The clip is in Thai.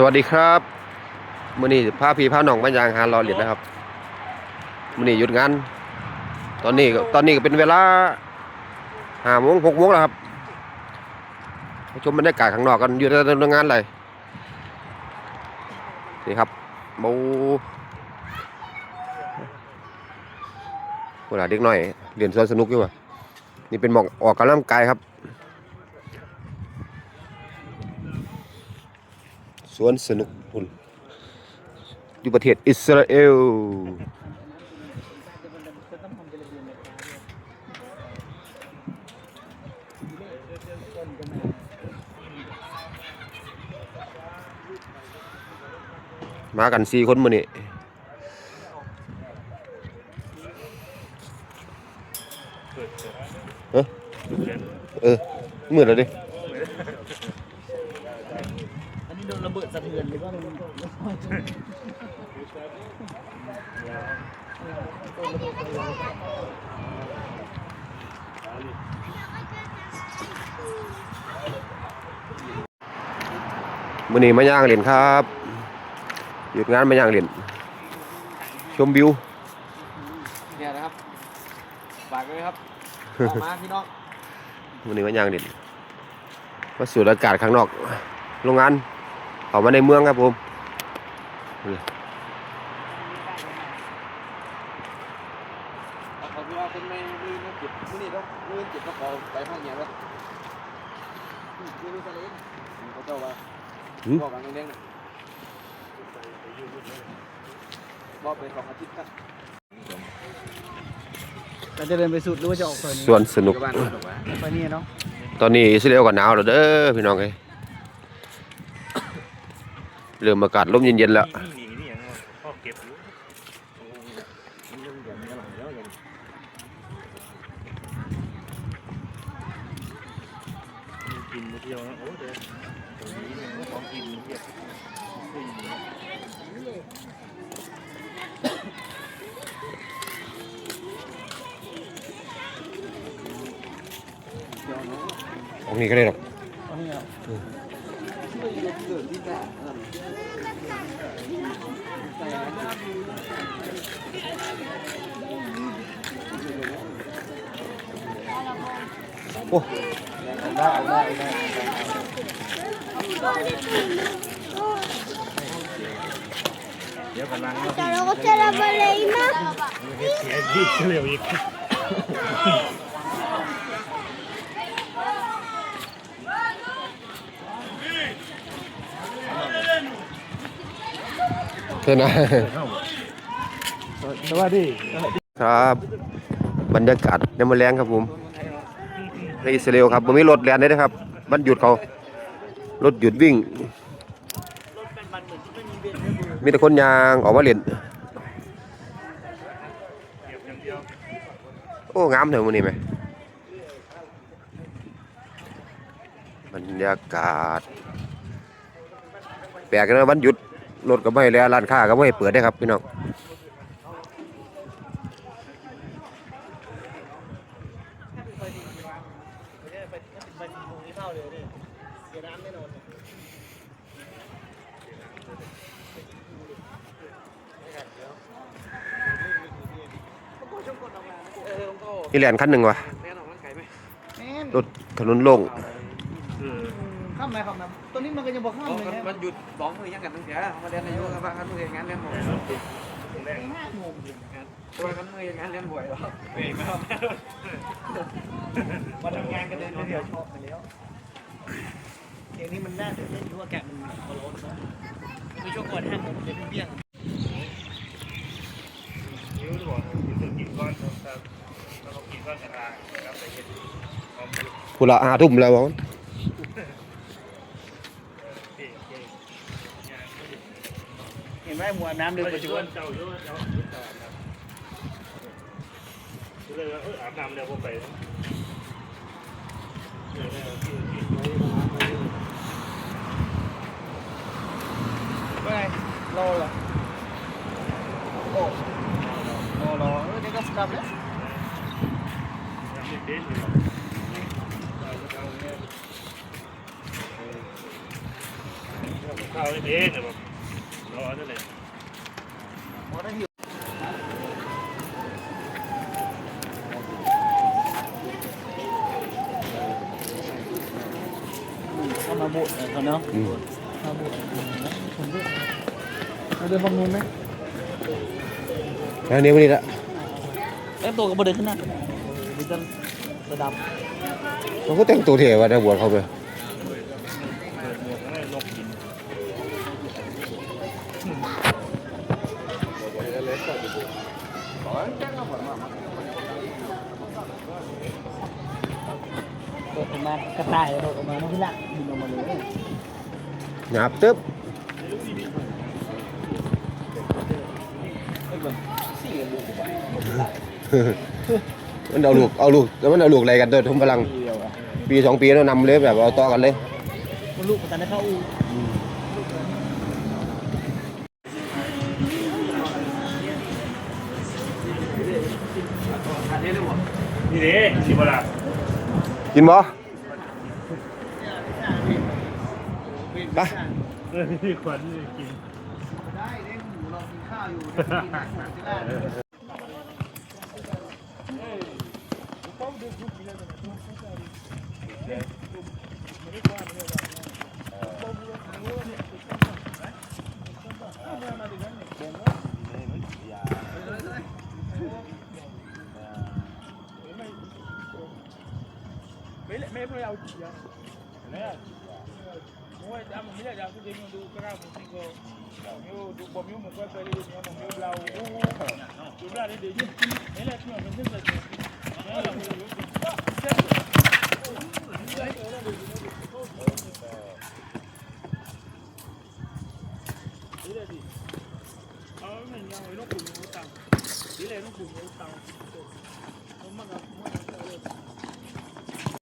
สวัสดีครับมื้อนี้พาพี่พาหนองมายางหารอเหรียญนะครับมื้อนี้หยุดงานตอนนี้ก็ตอนนี้ก็เป็นเวลาห้าโมงหกโมงแล้วครับมาชมบรรยากาศข้างนอกกันอยู่ในโรงงานเลยนี่ครับบูเวลาเด็กหน้อยเรียนสวนสนุกอยู่ว่ะนี่เป็นหมองออกกำลังกายครับ สวนสนุกพุ่นอยู่ประเทศอิสราเอลมากันสี่คนมื้อนี้เอ้อเออมืดแล้วดิ อันนี้ โดนระเบิดสะเทือนหรือว่ามันมื้อนี้มาย่างเหรียญครับหยุดงานมาย่างเหรียญชมวิวเนี่ยนะครับฝากด้วยครับออกมาพี่น้องมื้อนี้มาย่างเหรียญมาสูดอากาศข้างนอก โรงงาน เข้ามาในเมืองครับผมเรื่องลืมเก็บกราไปห้องเงียบแล้วขาเจ้นเด้งบอไปเราจะเดินไปสุดหรือว่าจะออกซอยนี้สวนสนุกไปนี่เนาะตอนนี้อิสราเอลก็หนาวแล้วเด้อพี่น้องเอ้ เริ่มอากาศลมเย็นๆแล้ว นี่นี่นี่ยังพ่อเก็บอยู่กินมาเที่ยวนะโอ้เดี๋ยวตรงนี้เนี่ยของกินเทียบตรงนี้ก็ได้หรอกเอานี่เอา โอ้ได้ได้ได้เดี๋ยวกำลัง Pero você leva leima. เสียดีเร็วอีก เท่นะสวัสดีครับบรรยากาศในมอแรงครับผมในอิสราเอลครับผมมีรถแล่นได้นะครับวันหยุดเขารถหยุดวิ่ง มีแต่คนยางออกมาเล่นโอ้งามเถอะมื้อนี้ไหมบรรยากาศ แปลกนะวันหยุด รถก็ไม่ให้แล้วร้านค้าก็ไม่ให้เปิดได้ครับพี่น้องนี่แลนคันหนึ่งวะแม่นออกร่างกายไหมแม่นรถถนนโล่งข้ามไหมข้ามนะตัวนี้มันก็ยังบอกข้ามเลยนะมันหยุดสองมือยังกันตั้งแต่มาเรียนอายุกับว่ากันมืองานเรียนบ่อยตัวกันมืองานเรียนบ่อยหรอมาทำงานกันเดินเดียวชอบไปแล้วเกมนี้มันน่าจะเล่นรู้ว่าแกะมันโคโรนคือช่วงก่อนห้ามผมจะเป็นเบี้ยงยิ้วหรือเปล่ากินก้อนครับแล้วก็กินก้อนกระดาษนะครับไปเห็นความรู้ผู้ละอาทุ่มแล้วบ่ เห็นไหมมวลน้ำเดินก็ไปจะจุชกวนเจ้าเยอะเจ้าเลยว่าเลยเอออาบน้ำเดี๋ยวผมไปเดี๋ยวเนี่ยที่ที่ ว่าไงรอเหรอโอ้รอรอเออนี่ก็กลับแล้ว ยังไม่เป็นเลย เข้าวให้เองแบบรอนั่นเลยเอามาบุเขาเนาะอืมมาบุผมด้วยมาเดินบำรุงไหมแล้วนี่วันนี้ละเอ้ตัวก็บ่เดินขึ้นนะดิจิระดับ มันก็แต่งตัวเท่ว่าได้บวชเขาไป โดดออกมากระต่ายโดดออกมาน้องพี่ละบินออกมาเลยหยาบตึ๊บมันเอาลูกเอาลูกแล้วมันเอาลูกอะไรกันเดินทุ่มพลังเดียวอะปีสองปีแล้วนำเลยแบบเอาต่อกันเลย มันลูกมันจะได้เข้าอู นี่เด้สิบละกินบ่ไปเออที่ขวัญกินได้เด้หมูเรากินข้าวอยู่กินได้เอาไม่ยังไอ้นกขุนนกตังนี่เลยนกขุนนก ตัง